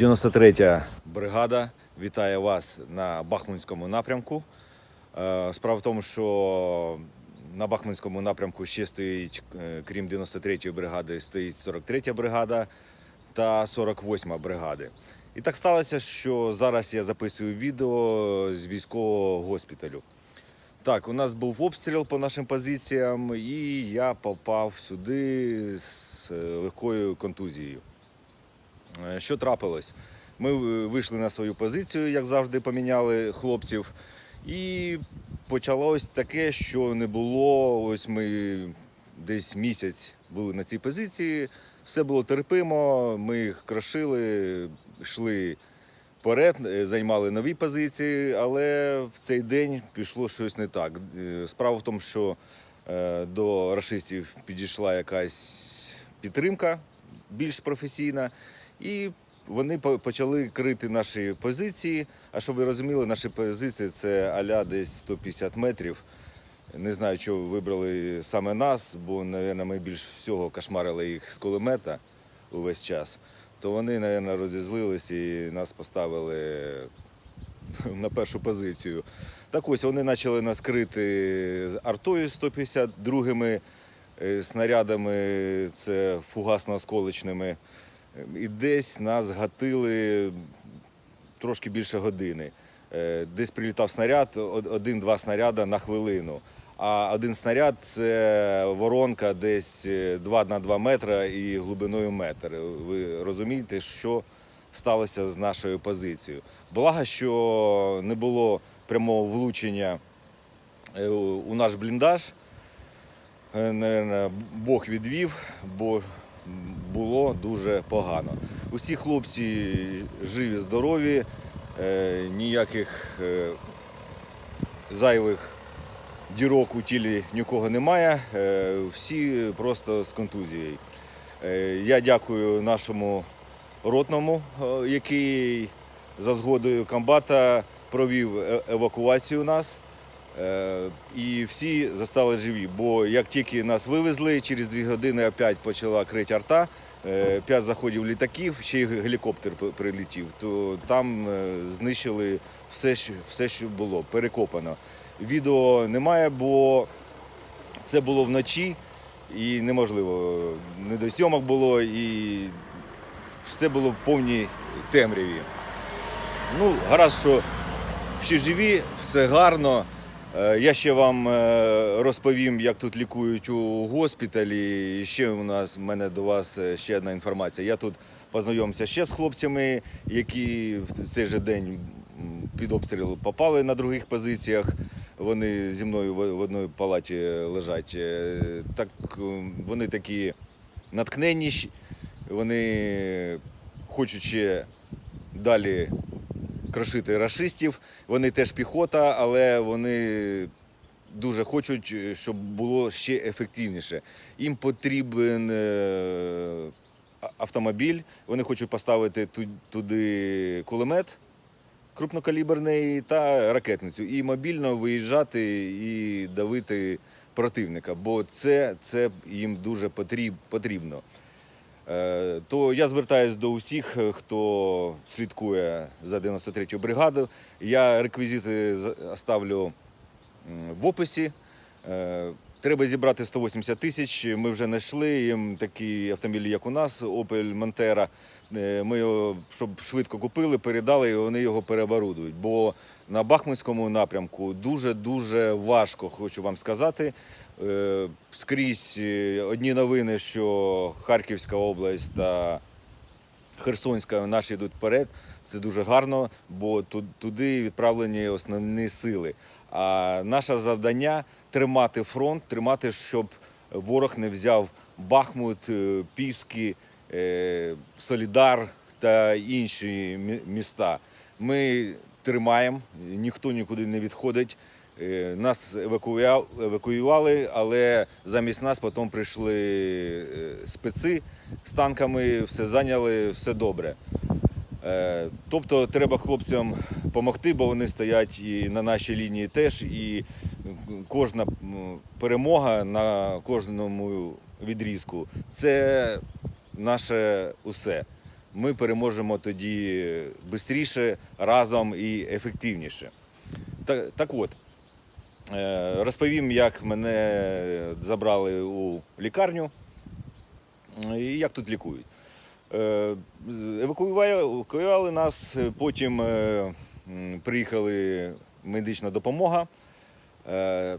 93-я бригада вітає вас на Бахмутському напрямку. Е, Справа в тому, що на Бахмутському напрямку ще стоїть, е, крім 93-ї бригади, стоїть 43-я бригада та 48-ма бригади. І так сталося, що зараз я записую відео з військового госпіталю. Так, у нас був обстріл по нашим позиціям, і я попав сюди з е, легкою контузією. Е, Що трапилось? Ми е, вийшли на свою позицію, як завжди, поміняли хлопців. І почалось таке, що не було. Ось ми десь місяць були на цій позиції. Все було терпимо, ми їх крошили, йшли вперед, е, займали нові позиції, але в цей день пішло щось не так. Справа в тому, що до рашистів підійшла якась підтримка більш професійна, і вони по- почали крити наші позиції. А щоб ви розуміли, наші позиції це аля десь 150 метрів. Не знаю, чого вибрали саме нас, бо, мабуть, ми більш всього кошмарили їх з кулемета увесь час. То вони, мабуть, розізлились і нас поставили на першу позицію. Так ось вони почали нас крити артою 152-ми е, снарядами, це фугасно-осколочними. І десь нас гатили трошки більше години. Е, Десь прилітав снаряд, один-два снаряда на хвилину. А один снаряд це воронка десь 2 на 2 метра і глибиною метр. Ви розумієте, що сталося з нашою позицією. Благо, що не було прямого влучення е, у наш бліндаж. Е, Бог відвів, бо було дуже погано. Усі хлопці живі, здорові, е, ніяких е, зайвих дірок у тілі нікого немає. е, Всі просто з контузією. Я дякую нашому ротному, який за згодою комбата провів евакуацію нас. Е, І всі застали живі. Бо як тільки нас вивезли, через дві години опять почала крити арта. е, П'ять заходів літаків, ще й гелікоптер п- прилетів, то там е, знищили все, все, що було, перекопано. Відео немає, бо це було вночі і неможливо. Недосйомок було і все було в повній темряві. Ну, гаразд, що всі живі, все гарно. Е, Я ще вам е, розповім, як тут лікують у госпіталі. І ще у нас в мене до вас е, ще одна інформація. Я тут познайомився ще з хлопцями, які в цей же день під обстріл попали на других позиціях. Вони зі мною в одній палаті лежать. Так вони такі наткнені, вони хочуть ще далі крошити рашистів. Вони теж піхота, але вони дуже хочуть, щоб було ще ефективніше. Їм потрібен е, автомобіль, вони хочуть поставити туди кулемет крупнокаліберний та ракетницю. І мобільно виїжджати і давити противника, бо це, це їм дуже потріб, потрібно. Е, То я звертаюся до усіх, е, хто слідкує за 93-ю бригаду. Я реквізити м, в описі. Е, Треба зібрати 180 тисяч. Ми вже знайшли їм такі автомобілі, як у нас, Opel Montera. Ми його, щоб швидко купили, передали, і вони його переоборудують. Бо на Бахмутському напрямку дуже-дуже важко, хочу вам сказати. Е, Скрізь е, одні новини, що Харківська область та Херсонська наші йдуть вперед. Це дуже гарно, бо туди відправлені основні сили. А наше завдання тримати фронт, тримати, щоб ворог не взяв Бахмут, е, Піски, Солідар та інші міста. Ми тримаємо, ніхто нікуди не відходить. Е, Нас евакуювали, але замість нас потім прийшли е, специ з танками, все зайняли, все добре. Е, Тобто треба хлопцям допомогти, бо вони стоять і на нашій лінії теж. І кожна перемога на кожному відрізку це наше усе. ми переможемо тоді швидше, разом і ефективніше. Так, так от, розповім, як мене забрали у лікарню і як тут лікують. Е, Евакуювали, нас, е, потім е, приїхали медична допомога. Е,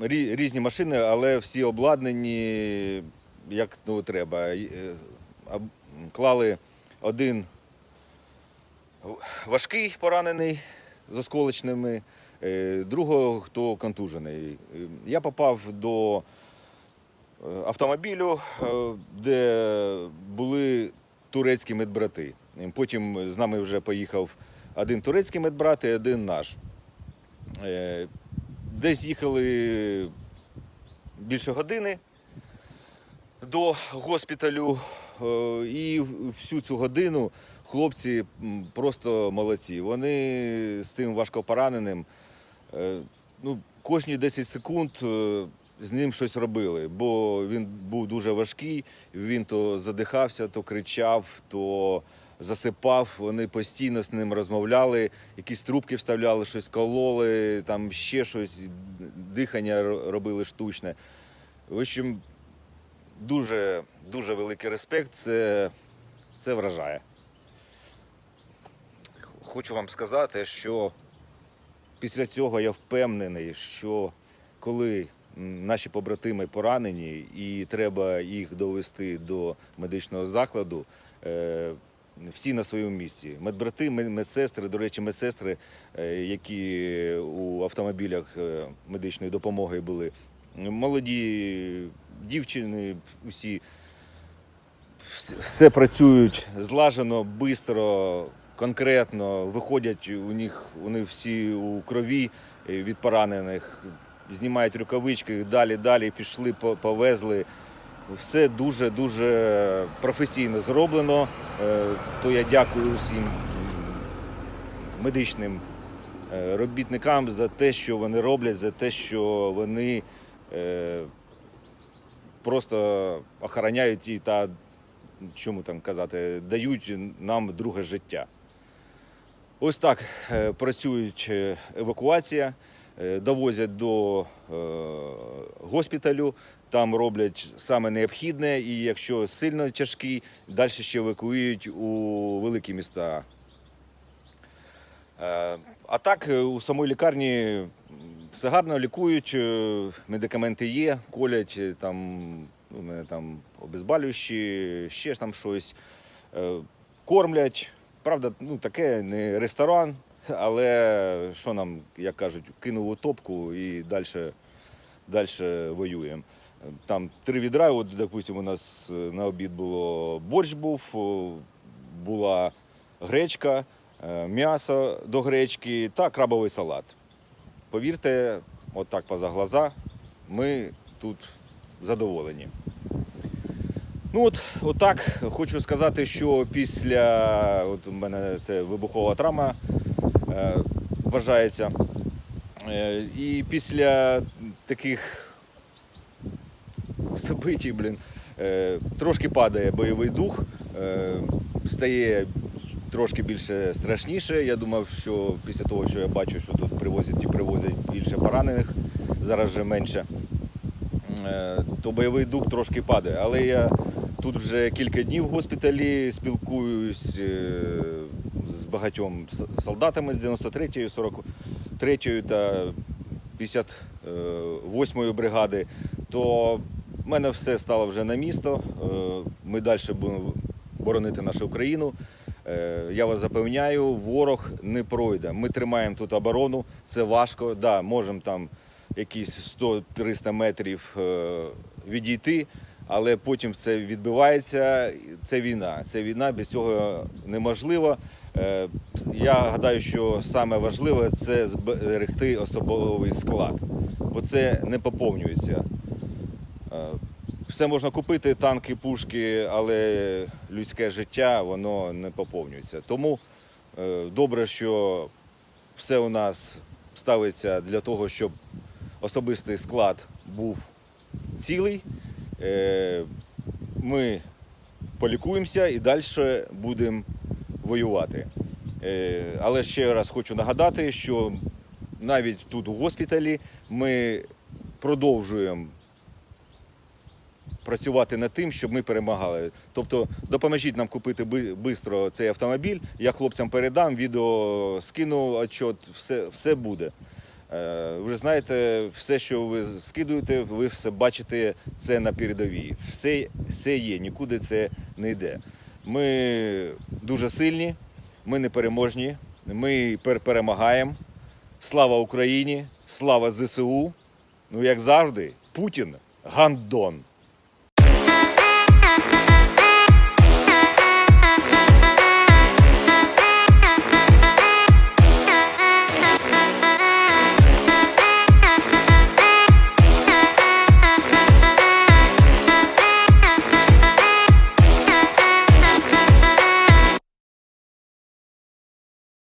Різні машини, але всі обладнані як ну, треба. Е, Клали один важкий поранений з осколочними, е, другого, хто контужений. Е, Я попав до е, автомобілю, е, де були турецькі медбрати. Потім з нами вже поїхав один турецький медбрат і один наш. Е, Десь їхали більше години до госпіталю, е, і всю цю годину хлопці просто молодці. Вони з цим важкопораненим е, ну, кожні 10 секунд е, з ним щось робили, бо він був дуже важкий, він то задихався, то кричав, то засипав. Вони постійно з ним розмовляли, якісь трубки вставляли, щось кололи, там ще щось, дихання робили штучне. В общем, дуже, дуже великий респект, це, це вражає. Хочу вам сказати, що після цього я впевнений, що коли наші побратими поранені і треба їх довести до медичного закладу, е, всі на своєму місці. Медбрати, медсестри, до речі, медсестри, е, які у автомобілях е, медичної допомоги були, молоді дівчини, усі все працюють злажено, швидко, конкретно. Виходять у них вони всі у крові е, від поранених, знімають рукавички, далі, далі пішли, по- повезли. Все дуже дуже професійно зроблено. Е, То я дякую всім медичним е, робітникам за те, що вони роблять, за те, що вони просто охороняють і та чому там казати, дають нам друге життя. Ось так е, працюють е, евакуація, е, довозять до госпіталю, там роблять саме необхідне, і якщо сильно тяжкий, далі ще евакуюють у великі міста. А так у самій лікарні все гарно лікують, медикаменти є, колять там, у мене там обезболюючі, ще ж там щось. Кормлять. Правда, ну таке не ресторан, але що нам, як кажуть, кинув у топку і далі, далі воюємо. Там три відра, от, допустимо, у нас е, на обід було борщ був, була гречка, е, м'ясо до гречки та крабовий салат. Повірте, от поза глаза, ми тут задоволені. Ну от, от так хочу сказати, що після от у мене це вибухова травма е, вважається. Е, і після таких событий, блін, е, трошки падає бойовий дух, е, стає трошки більше страшніше. Я думав, що після того, що я бачу, що тут привозять і привозять більше поранених, зараз вже менше, е, то бойовий дух трошки падає. Але я тут вже кілька днів в госпіталі спілкуюсь е, з багатьом солдатами з 93-ї, 43-ї та 58-ї бригади, то в мене все стало вже на місто. Е, Ми далі будемо боронити нашу Україну. Е, Я вас запевняю, ворог не пройде. Ми тримаємо тут оборону, це важко. Да, можемо там якісь 100-300 метрів відійти, але потім це відбивається. Це війна. Це війна, без цього неможливо. Е, Я гадаю, що саме важливе це зберегти особовий склад, бо це не поповнюється. Е, Все можна купити, танки, пушки, але людське життя воно не поповнюється. Тому е, добре, що все у нас ставиться для того, щоб особистий склад був цілий. Е, Ми полікуємося і далі будемо воювати. Е, Але ще раз хочу нагадати, що навіть тут у госпіталі ми продовжуємо працювати над тим, щоб ми перемагали. Тобто допоможіть нам купити швидко цей автомобіль. Я хлопцям передам, відео скину, отчет, все, все буде. Е, Ви знаєте, все, що ви скидуєте, ви все бачите це на передовій. Все, все є, нікуди це не йде. Ми дуже сильні, ми непереможні, ми перемагаємо. Слава Україні! Слава ЗСУ! Ну, як завжди, Путін гандон.